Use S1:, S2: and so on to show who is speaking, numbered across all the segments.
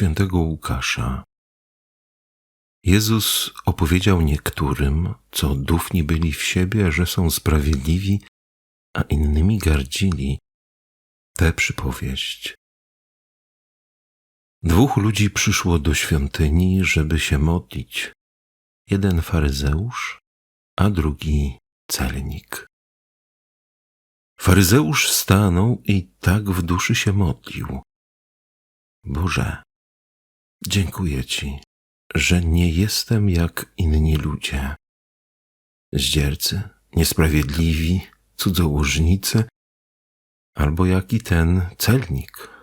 S1: Świętego Łukasza. Jezus opowiedział niektórym, co dufni byli w siebie, że są sprawiedliwi, a innymi gardzili, tę przypowieść. Dwóch ludzi przyszło do świątyni, żeby się modlić. Jeden faryzeusz, a drugi celnik. Faryzeusz stanął i tak w duszy się modlił. Boże, dziękuję Ci, że nie jestem jak inni ludzie. Zdziercy, niesprawiedliwi, cudzołożnicy, albo jak i ten celnik.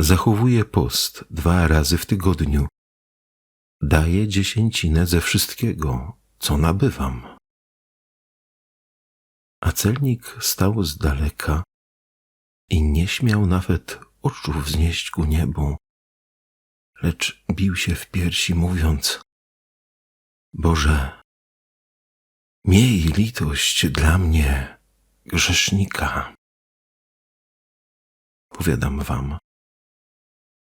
S1: Zachowuję post dwa razy w tygodniu. Daję dziesięcinę ze wszystkiego, co nabywam. A celnik stał z daleka i nie śmiał nawet oczu wznieść ku niebu, lecz bił się w piersi, mówiąc: Boże, miej litość dla mnie, grzesznika. Powiadam wam,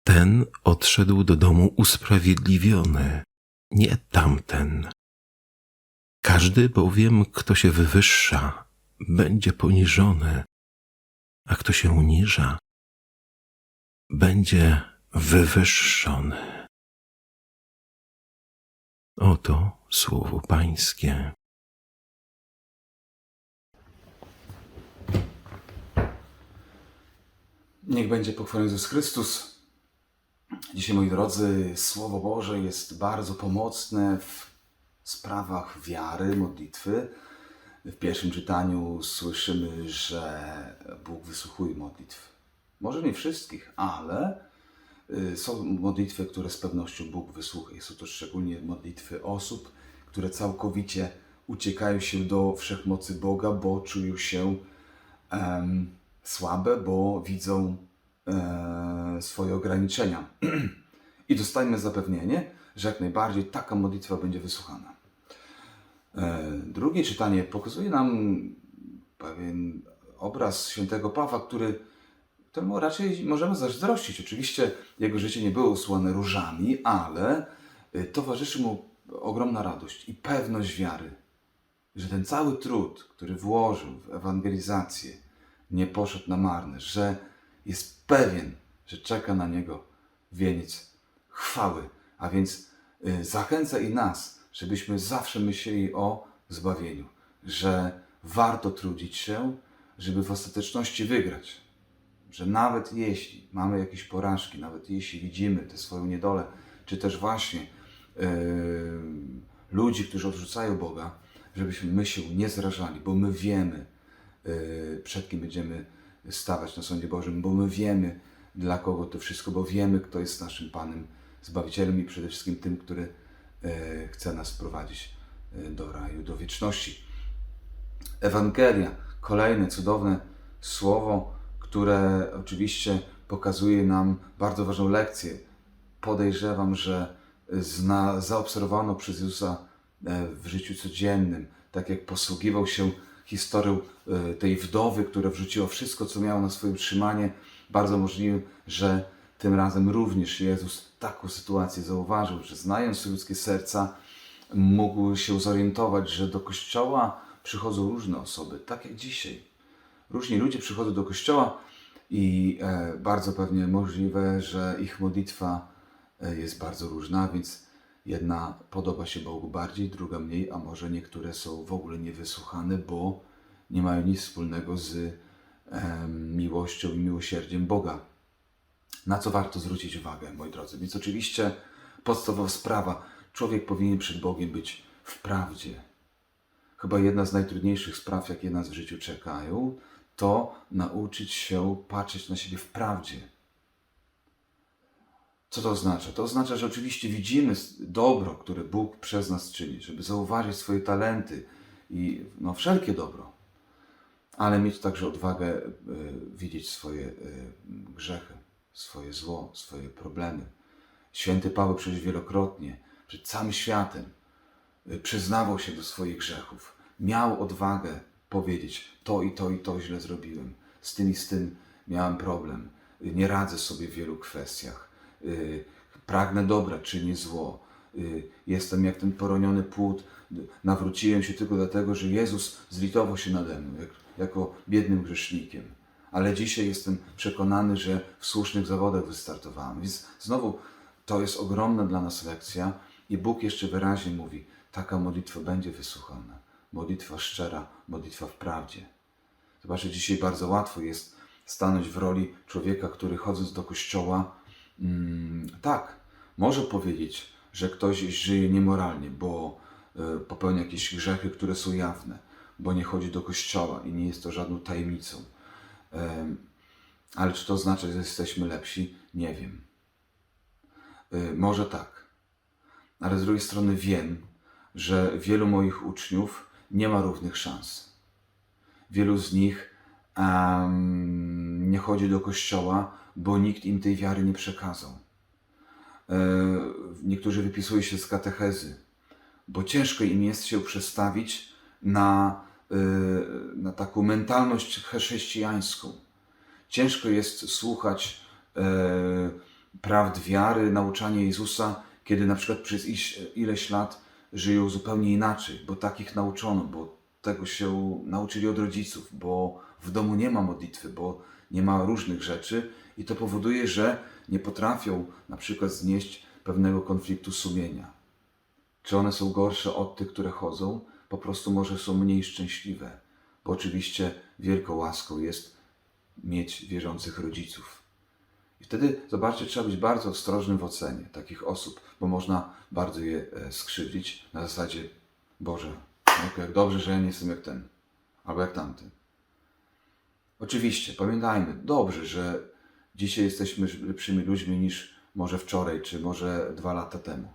S1: ten odszedł do domu usprawiedliwiony, nie tamten. Każdy bowiem, kto się wywyższa, będzie poniżony, a kto się uniża, będzie wywyższony. Oto słowo Pańskie.
S2: Niech będzie pochwalony Jezus Chrystus. Dzisiaj, moi drodzy, Słowo Boże jest bardzo pomocne w sprawach wiary, modlitwy. W pierwszym czytaniu słyszymy, że Bóg wysłuchuje modlitw. Może nie wszystkich, ale są modlitwy, które z pewnością Bóg wysłucha. Są to szczególnie modlitwy osób, które całkowicie uciekają się do wszechmocy Boga, bo czują się em, słabe, bo widzą e, swoje ograniczenia. I dostajemy zapewnienie, że jak najbardziej taka modlitwa będzie wysłuchana. E, drugie czytanie pokazuje nam pewien obraz świętego Pawła, który temu raczej możemy zazdrościć. Oczywiście jego życie nie było usłane różami, ale y, towarzyszy mu ogromna radość i pewność wiary, że ten cały trud, który włożył w ewangelizację, nie poszedł na marne, że jest pewien, że czeka na niego wieniec chwały. A więc y, zachęca i nas, żebyśmy zawsze myśleli o zbawieniu, że warto trudzić się, żeby w ostateczności wygrać. Że nawet jeśli mamy jakieś porażki, nawet jeśli widzimy tę swoją niedolę, czy też właśnie yy, ludzi, którzy odrzucają Boga, żebyśmy my się nie zrażali, bo my wiemy, yy, przed kim będziemy stawać na sądzie Bożym, bo my wiemy, dla kogo to wszystko, bo wiemy, kto jest naszym Panem, Zbawicielem i przede wszystkim tym, który yy, chce nas prowadzić yy, do raju, do wieczności. Ewangelia, kolejne cudowne słowo, które oczywiście pokazuje nam bardzo ważną lekcję. Podejrzewam, że zna, zaobserwowano przez Jezusa e, w życiu codziennym, tak jak posługiwał się historią e, tej wdowy, która wrzuciła wszystko, co miała na swoje utrzymanie. Bardzo możliwe, że tym razem również Jezus taką sytuację zauważył, że znając ludzkie serca, mógł się zorientować, że do kościoła przychodzą różne osoby, tak jak dzisiaj. Różni ludzie przychodzą do kościoła i e, bardzo pewnie możliwe, że ich modlitwa e, jest bardzo różna, więc jedna podoba się Bogu bardziej, druga mniej, a może niektóre są w ogóle niewysłuchane, bo nie mają nic wspólnego z e, miłością i miłosierdziem Boga. Na co warto zwrócić uwagę, moi drodzy? Więc oczywiście podstawowa sprawa, człowiek powinien przed Bogiem być w prawdzie. Chyba jedna z najtrudniejszych spraw, jakie nas w życiu czekają, to nauczyć się patrzeć na siebie w prawdzie. Co to oznacza? To oznacza, że oczywiście widzimy dobro, które Bóg przez nas czyni, żeby zauważyć swoje talenty i no, wszelkie dobro, ale mieć także odwagę y, widzieć swoje y, grzechy, swoje zło, swoje problemy. Święty Paweł przecież wielokrotnie przed całym światem y, przyznawał się do swoich grzechów, miał odwagę powiedzieć: To i to i to źle zrobiłem, z tym i z tym miałem problem. nie radzę sobie w wielu kwestiach, y, pragnę dobra, czynię zło, y, jestem jak ten poroniony płód, nawróciłem się tylko dlatego, że Jezus zlitował się nade mną, jak, jako biednym grzesznikiem. Ale dzisiaj jestem przekonany, że w słusznych zawodach wystartowałem. Więc znowu to jest ogromna dla nas lekcja i Bóg jeszcze wyraźnie mówi, taka modlitwa będzie wysłuchana. Modlitwa szczera, modlitwa w prawdzie. Zobaczcie, dzisiaj bardzo łatwo jest stanąć w roli człowieka, który chodząc do kościoła, mm, tak, może powiedzieć, że ktoś żyje niemoralnie, bo y, popełnia jakieś grzechy, które są jawne, bo nie chodzi do kościoła i nie jest to żadną tajemnicą. Em, ale czy to oznacza, że jesteśmy lepsi? Nie wiem. Y, może tak. Ale z drugiej strony wiem, że wielu moich uczniów nie ma równych szans. Wielu z nich em, nie chodzi do kościoła, bo nikt im tej wiary nie przekazał. E, niektórzy wypisują się z katechezy, bo ciężko im jest się przestawić na, e, na taką mentalność chrześcijańską. Ciężko jest słuchać e, prawd wiary, nauczania Jezusa, kiedy na przykład przez ileś lat żyją zupełnie inaczej, bo takich nauczono, bo tego się nauczyli od rodziców, bo w domu nie ma modlitwy, bo nie ma różnych rzeczy i to powoduje, że nie potrafią na przykład znieść pewnego konfliktu sumienia. Czy one są gorsze od tych, które chodzą? Po prostu może są mniej szczęśliwe, bo oczywiście wielką łaską jest mieć wierzących rodziców. I wtedy, zobaczcie, trzeba być bardzo ostrożnym w ocenie takich osób, bo można bardzo je e, skrzywdzić na zasadzie Boże, jak dobrze, że ja nie jestem jak ten, albo jak tamten. Oczywiście, pamiętajmy, dobrze, że dzisiaj jesteśmy lepszymi ludźmi niż może wczoraj, czy może dwa lata temu.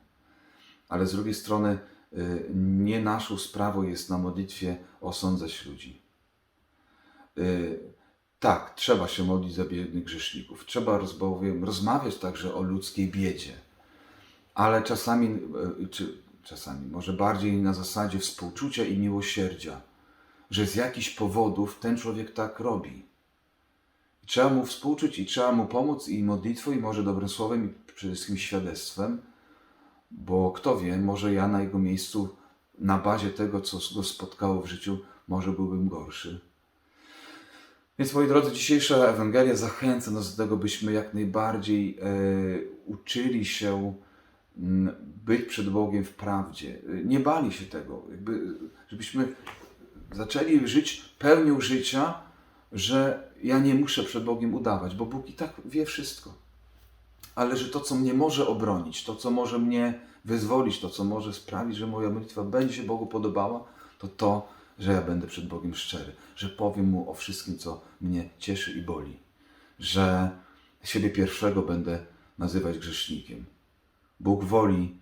S2: Ale z drugiej strony, y, nie naszą sprawą jest na modlitwie osądzać ludzi. Tak, trzeba się modlić za biednych grzeszników. Trzeba roz- bowiem rozmawiać także o ludzkiej biedzie. Ale czasami, y, czy czasami, może bardziej na zasadzie współczucia i miłosierdzia, że z jakichś powodów ten człowiek tak robi. Trzeba mu współczuć i trzeba mu pomóc i modlitwą, i może dobrym słowem, i przede wszystkim świadectwem, bo kto wie, może ja na jego miejscu, na bazie tego, co go spotkało w życiu, może byłbym gorszy. Więc moi drodzy, dzisiejsza Ewangelia zachęca nas do tego, byśmy jak najbardziej e, uczyli się mm, być przed Bogiem w prawdzie. Nie bali się tego, jakby, żebyśmy zaczęli żyć pełnią życia, że ja nie muszę przed Bogiem udawać, bo Bóg i tak wie wszystko. Ale że to, co mnie może obronić, to, co może mnie wyzwolić, to, co może sprawić, że moja modlitwa będzie się Bogu podobała, to to, że ja będę przed Bogiem szczery, że powiem Mu o wszystkim, co mnie cieszy i boli, że siebie pierwszego będę nazywać grzesznikiem. Bóg woli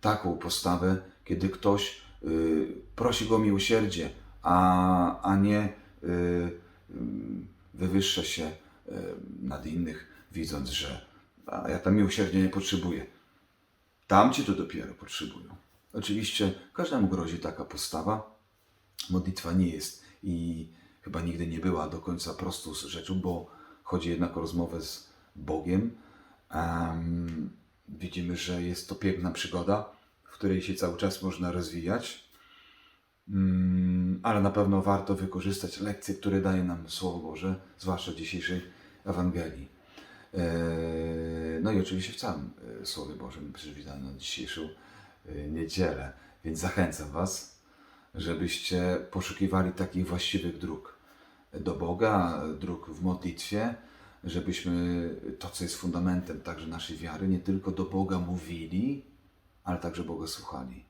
S2: taką postawę, kiedy ktoś y, prosi Go o miłosierdzie, a, a nie y, y, wywyższa się y, nad innych, widząc, że a ja tam miłosierdzia nie potrzebuję. Tamci to dopiero potrzebują. Oczywiście każdemu grozi taka postawa. Modlitwa nie jest i chyba nigdy nie była do końca prostą rzeczą, bo chodzi jednak o rozmowę z Bogiem. Em, widzimy, że jest to piękna przygoda, w której się cały czas można rozwijać. Mm, ale na pewno warto wykorzystać lekcje, które daje nam Słowo Boże, zwłaszcza w dzisiejszej Ewangelii. Eee, No i oczywiście w całym e, Słowie Bożym przewidziano dzisiejszą e, niedzielę. Więc zachęcam Was, żebyście poszukiwali takich właściwych dróg do Boga, dróg w modlitwie, żebyśmy to, co jest fundamentem także naszej wiary, nie tylko do Boga mówili, ale także Boga słuchali.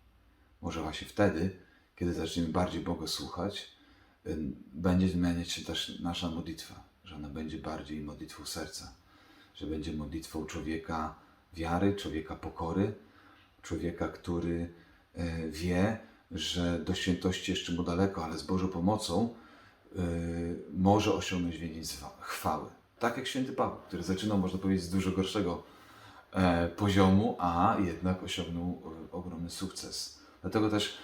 S2: Może właśnie wtedy, kiedy zaczniemy bardziej Boga słuchać, będzie zmieniać się też nasza modlitwa, że ona będzie bardziej modlitwą serca, że będzie modlitwą człowieka wiary, człowieka pokory, człowieka, który e, wie, że do świętości jeszcze mu daleko, ale z Bożą pomocą e, może osiągnąć wieniec chwały. Tak jak święty Paweł, który zaczynał, można powiedzieć, z dużo gorszego e, poziomu, a jednak osiągnął e, ogromny sukces. Dlatego też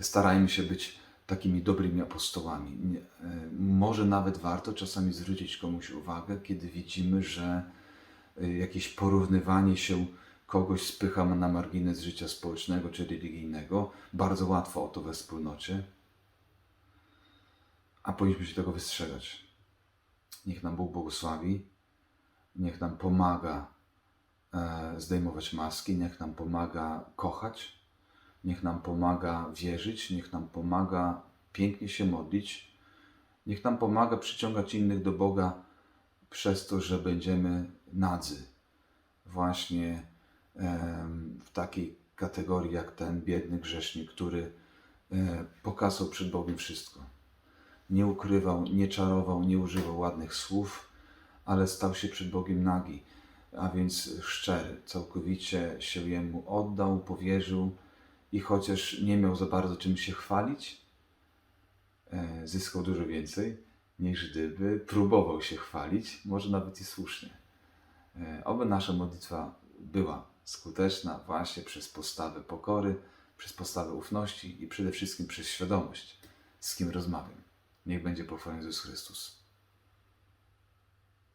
S2: starajmy się być takimi dobrymi apostołami. Nie- e, może nawet warto czasami zwrócić komuś uwagę, kiedy widzimy, że y, jakieś porównywanie się kogoś spycha na margines życia społecznego czy religijnego. Bardzo łatwo o to we wspólnocie, a powinniśmy się tego wystrzegać. Niech nam Bóg błogosławi, niech nam pomaga e, zdejmować maski, niech nam pomaga kochać, niech nam pomaga wierzyć, niech nam pomaga pięknie się modlić, niech nam pomaga przyciągać innych do Boga przez to, że będziemy nadzy. Właśnie w takiej kategorii jak ten biedny grzesznik, który e, pokazał przed Bogiem wszystko. Nie ukrywał, nie czarował, nie używał ładnych słów, ale stał się przed Bogiem nagi, a więc szczery, całkowicie się Jemu oddał, powierzył i chociaż nie miał za bardzo czym się chwalić, e, zyskał dużo więcej, niż gdyby próbował się chwalić, może nawet i słusznie. E, Oby nasza modlitwa była skuteczna właśnie przez postawę pokory, przez postawę ufności i przede wszystkim przez świadomość, z kim rozmawiam. Niech będzie pochwalony Jezus Chrystus.